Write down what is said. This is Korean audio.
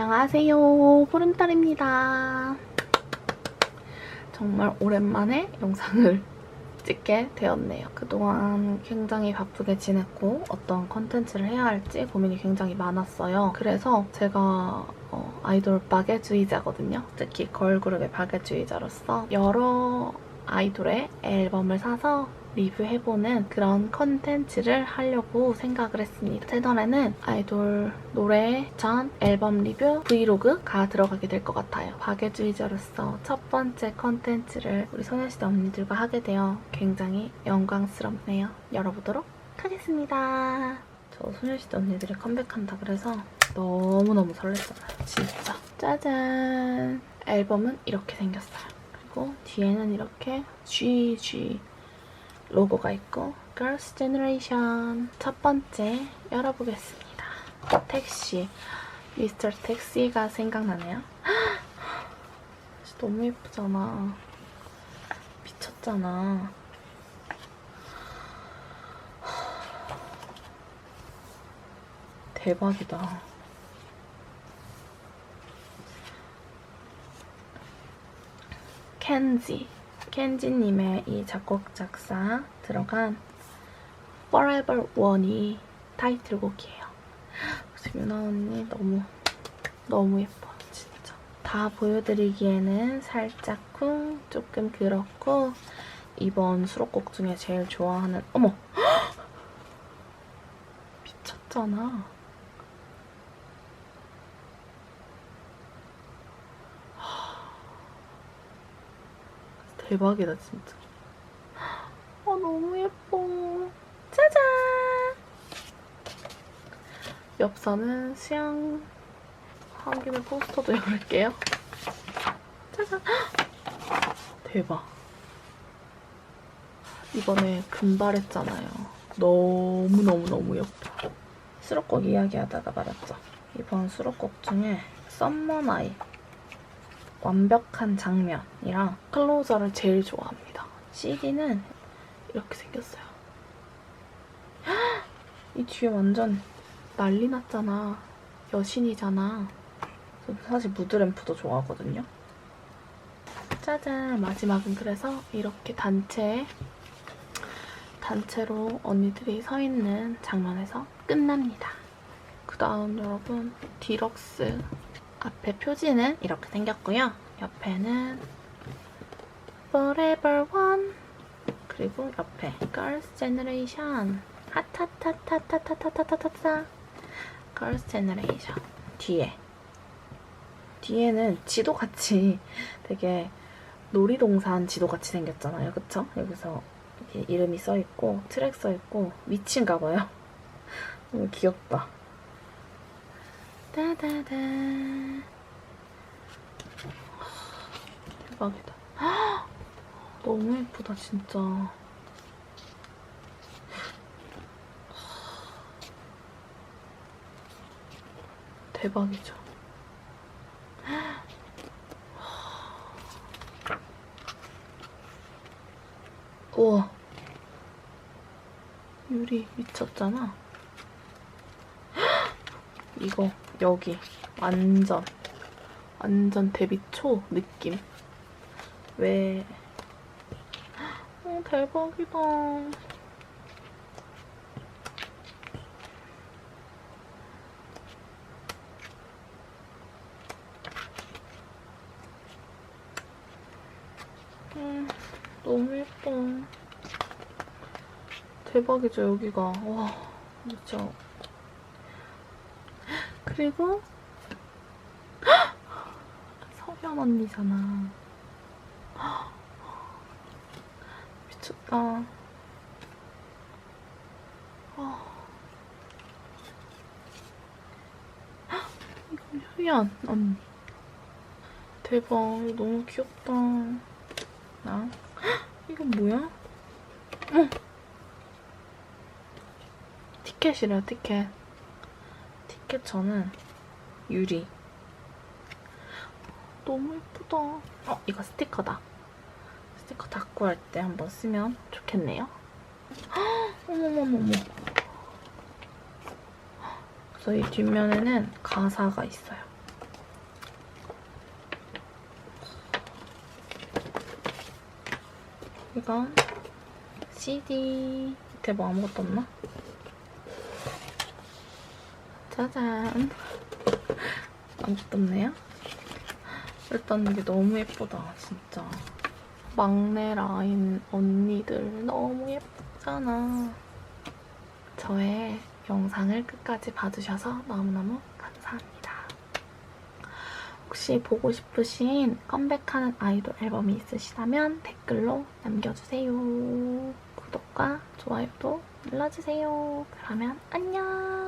안녕하세요. 보름달입니다. 정말 오랜만에 영상을 찍게 되었네요. 그동안 굉장히 바쁘게 지냈고 어떤 컨텐츠를 해야 할지 고민이 굉장히 많았어요. 그래서 제가 어, 아이돌 바게주의자거든요. 특히 걸그룹의 바게주의자로서 여러 아이돌의 앨범을 사서 리뷰해보는 그런 컨텐츠를 하려고 생각을 했습니다. 채널에는 아이돌 노래 전 앨범 리뷰 브이로그가 들어가게 될 것 같아요. 박예주의자로서 첫 번째 컨텐츠를 우리 소녀시대 언니들과 하게 되어 굉장히 영광스럽네요. 열어보도록 하겠습니다. 저 소녀시대 언니들이 컴백한다 그래서 너무너무 설렜잖아요. 진짜. 짜잔! 앨범은 이렇게 생겼어요. 그리고 뒤에는 이렇게 GG 로고가 있고 Girls' Generation 첫 번째 열어보겠습니다. 택시 미스터 택시가 생각나네요. 너무 예쁘잖아. 미쳤잖아. 대박이다. 켄지 켄지님의 이 작곡 작사 들어간 Forever One이 타이틀곡이에요. 그래서 유나 언니 너무 너무 예뻐 진짜. 다 보여드리기에는 살짝 쿵 조금 그렇고 이번 수록곡 중에 제일 좋아하는 어머 미쳤잖아. 대박이다 진짜. 아 너무 예뻐. 짜잔. 엽서는 수영 한 김에 포스터도 열을게요. 짜잔. 대박. 이번에 금발했잖아요. 너무너무너무 예뻐. 수록곡 이야기하다가 말았죠. 이번 수록곡 중에 썸머나이 완벽한 장면이랑 클로저를 제일 좋아합니다. CD는 이렇게 생겼어요. 이 뒤에 완전 난리 났잖아. 여신이잖아. 사실 무드램프도 좋아하거든요. 짜잔! 마지막은 그래서 이렇게 단체, 단체로 언니들이 서 있는 장면에서 끝납니다. 그 다음 여러분, 디럭스 앞에 표지는 이렇게 생겼고요. 옆에는 Forever One 그리고 옆에 Girls' Generation 핫핫핫핫핫핫핫핫핫 Girls' Generation 뒤에 뒤에는 지도같이 되게 놀이동산 지도같이 생겼잖아요. 그쵸? 여기서 이름이 써있고 트랙 써있고 위치인가봐요. 너무 귀엽다. 따다다. 대박이다. 너무 예쁘다, 진짜. 대박이죠. 우와. 유리 미쳤잖아. 이거 여기. 완전. 완전 데뷔 초 느낌. 왜? 어, 대박이다. 음, 너무 예뻐. 대박이죠 여기가. 와 진짜 그리고 서현 언니잖아. 미쳤다. 아. 이건 효연 언니. 대박, 이거 너무 귀엽다. 나. 이건 뭐야? 어. 티켓이래요, 티켓. 스케쳐는 유리. 너무 예쁘다. 어, 이거 스티커다. 스티커 닦고 할 때 한번 쓰면 좋겠네요. 어머머머머. 그래서 이 뒷면에는 가사가 있어요. 이건 CD. 밑에 뭐 아무것도 없나? 짜잔 아무것도 없네요 일단 이게 너무 예쁘다 진짜 막내 라인 언니들 너무 예쁘잖아 저의 영상을 끝까지 봐주셔서 너무너무 감사합니다 혹시 보고 싶으신 컴백하는 아이돌 앨범이 있으시다면 댓글로 남겨주세요. 구독과 좋아요도 눌러주세요. 그러면 안녕!